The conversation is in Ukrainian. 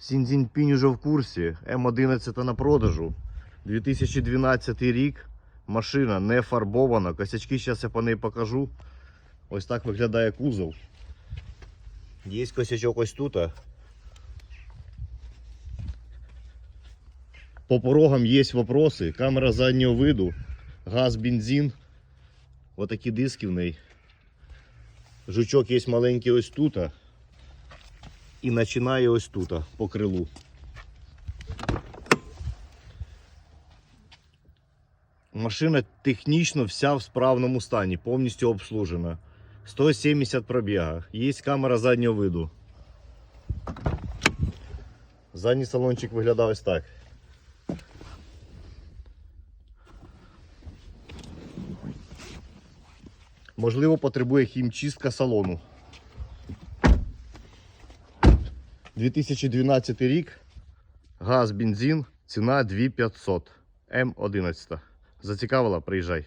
Сінзіньпінь уже в курсі. М11 на продажу. 2012 рік. Машина не фарбована. Косячки зараз я по неї покажу. Ось так виглядає кузов. Є косячок ось тут. По порогам є вопроси. Камера заднього виду, газ, бензин. Отакі диски в неї. Жучок є маленький ось тут. І починає ось тут, по крилу. Машина технічно вся в справному стані, повністю обслужена. 170 пробіга. Є камера заднього виду. Задній салончик виглядав ось так. Можливо, потребує хімчистка салону. 2012 рік. Газ, бензин, ціна 2500. М11. Зацікавила? Приїжджай.